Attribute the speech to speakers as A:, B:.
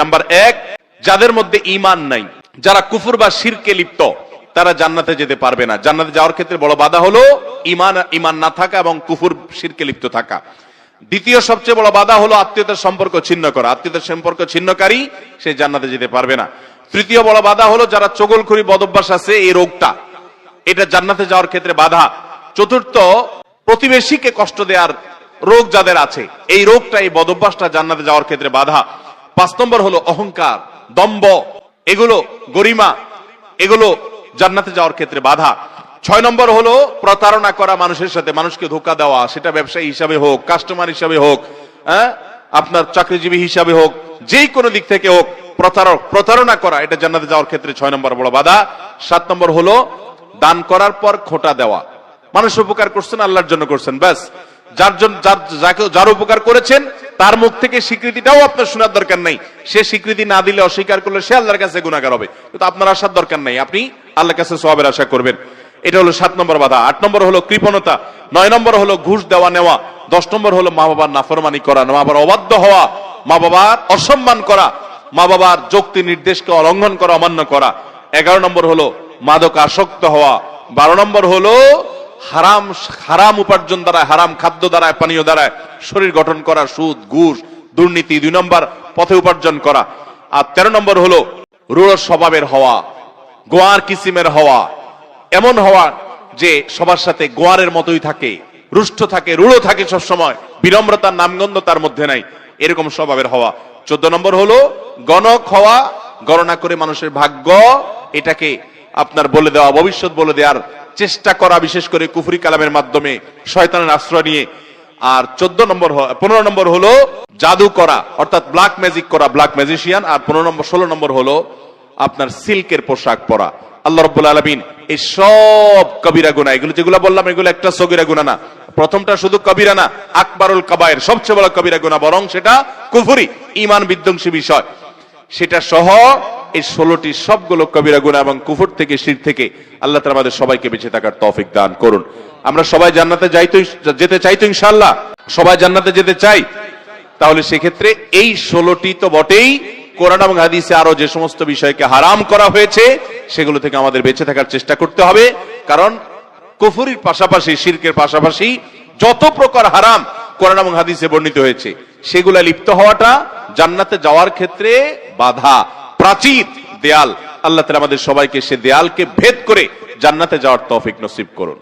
A: Number এক, যাদের মধ্যে ইমান নাই, যারা কুফর বা শিরকে লিপ্ত, তারা জান্নাতে যেতে পারবে না। জান্নাতে যাওয়ার ক্ষেত্রে বড় বাধা হলো ইমান ইমান না থাকা এবং কুফর, শিরকে লিপ্ত থাকা। দ্বিতীয় সবচেয়ে বড় বাধা হলো আত্মীয়তার সম্পর্ক ছিন্ন করা। আত্মীয়তার সম্পর্ক ছিন্নকারী, সে জান্নাতে যেতে পারবে না। তৃতীয় বড় বাধা হলো যারা চগলখড়ি, বদভ্যাস আছে, এই রোগটা। এটা জান্নাতে যাওয়ার ক্ষেত্রে বাধা। চতুর্থ, প্রতিবেশীকে কষ্ট দেওয়ার রোগ যাদের আছে, এই রোগটা, এই বদভ্যাসটা জান্নাতে যাওয়ার ক্ষেত্রে বাধা। পাঁচ নম্বর হলো অহংকার দম্ব এগুলো গরিমা, এগুলো জান্নাতে যাওয়ার ক্ষেত্রে বাধা। ছয় নম্বর হলো প্রতারণা করা মানুষের সাথে, মানুষকে ধোকা দেওয়া, সেটা ব্যবসায়ী হিসাবে হোক কাস্টমার হিসাবে হোক হ্যাঁ? আপনার চাকরিজীবী হিসাবে হোক, যেই কোনো দিক থেকে হোক, প্রতারক, প্রতারণা করা, এটা জান্নাতে যাওয়ার ক্ষেত্রে ছয় নম্বর বড় বাধা। সাত নম্বর হলো দান করার পর খোটা দেওয়া। মানুষ উপকার করছেন, আল্লাহর জন্য করছেন, ব্যাস। যার জন্য যার, যাকে, যার উপকার করেছেন তার মুখ থেকে স্বীকৃতিটাও আপনার শোনার দরকার নাই। সে স্বীকৃতি না দিলে অস্বীকার করলে সে আল্লাহর কাছে গুণাগার হবে। কিন্তু আপনার আসার দরকার নাই। আপনি আল্লাহর কাছে সবের আশা করবেন। এটা হলো সাত নম্বর বাধা। আট নম্বর হলো কৃপণতা। নয় নম্বর হলো ঘুষ দেওয়া নেওয়া। দশ নম্বর হলো মা বাবার নাফরমানি করা। মা বাবার অবাধ্য হওয়া। মা বাবার অসম্মান করা। মা বাবার যুক্তি নির্দেশকে অলঙ্ঘন করা, অমান্য করা। এগারো নম্বর হলো মাদক আসক্ত হওয়া। বারো নম্বর হলো হারাম হারাম উপার্জন দ্বারা হারাম খাদ্য দ্বারা পানীয় দ্বারা শরীর গঠন করা, সুদ, ঘুষ, দুর্নীতি, দুই নম্বর, পথে উপার্জন করা। আর তেরো নম্বর হলো রূঢ় স্বভাবের হওয়া, গোয়ার কিসিমের হওয়া। এমন হওয়া যে সবার সাথে গোয়ারের মতোই থাকে, রুষ্ট থাকে, রূঢ় থাকে সব সময় বিনম্রতার নামগন্ধ তার মধ্যে নাই, এরকম স্বভাবের হওয়া। চোদ্দ নম্বর হলো গণক হওয়া, গণনা করে মানুষের ভাগ্য, এটাকে আপনার বলে দেওয়া, ভবিষ্যৎ বলে দেওয়ার চেষ্টা করা, বিশেষ করে কুফরি কালামের মাধ্যমে শয়তানের আশ্রয় নিয়ে। আর চোদ্দ নম্বর পনেরো নম্বর হলো জাদু করা, অর্থাৎ ব্ল্যাক ম্যাজিক করা ব্ল্যাক ম্যাজিশিয়ান আর পনেরো নম্বর, ষোলো নম্বর হলো আপনার সিল্কের পোশাক পরা। আল্লাহ রব্বুল আলমিন এই সব কবিরা গুণা এগুলো যেগুলো বললাম, এগুলো একটা সগিরা গুণা না। প্রথমটা শুধু কবিরা না, আকবরুল কাবায়ের সবচেয়ে বড় কবিরা গুণা বরং সেটা কুফুরি ইমান বিধ্বংসী বিষয়। সেটা সহ এই ষোলোটি সবগুলো কবিরা গুণা এবং কুফুর থেকে, শির থেকে আল্লাহ তালা আমাদের সবাইকে বেঁচে থাকার তফিক দান করুন। আমরা সবাই জান্নাতে যাইতো যেতে চাইতো ইনশাল্লাহ সবাই জান্নাতে যেতে চাই। তাহলে সেক্ষেত্রে এই ষোলোটি তো বটেই। কোরআন এবং হাদিসে আরও যে সমস্ত বিষয়কে হারাম করা হয়েছে, সেগুলো থেকে আমাদের বেঁচে থাকার চেষ্টা করতে হবে। কারণ কুফুরির পাশাপাশি, শিরকের পাশাপাশি যত প্রকার হারাম কোরআন এবং হাদিসে বর্ণিত হয়েছে, সেগুলা লিপ্ত হওয়াটা জান্নাতে যাওয়ার ক্ষেত্রে বাধা। প্রাচীর দেয়াল। আল্লাহ তালা আমাদের সবাইকে সে দেয়ালকে ভেদ করে জান্নাতে যাওয়ার তফিক নসিব করুন।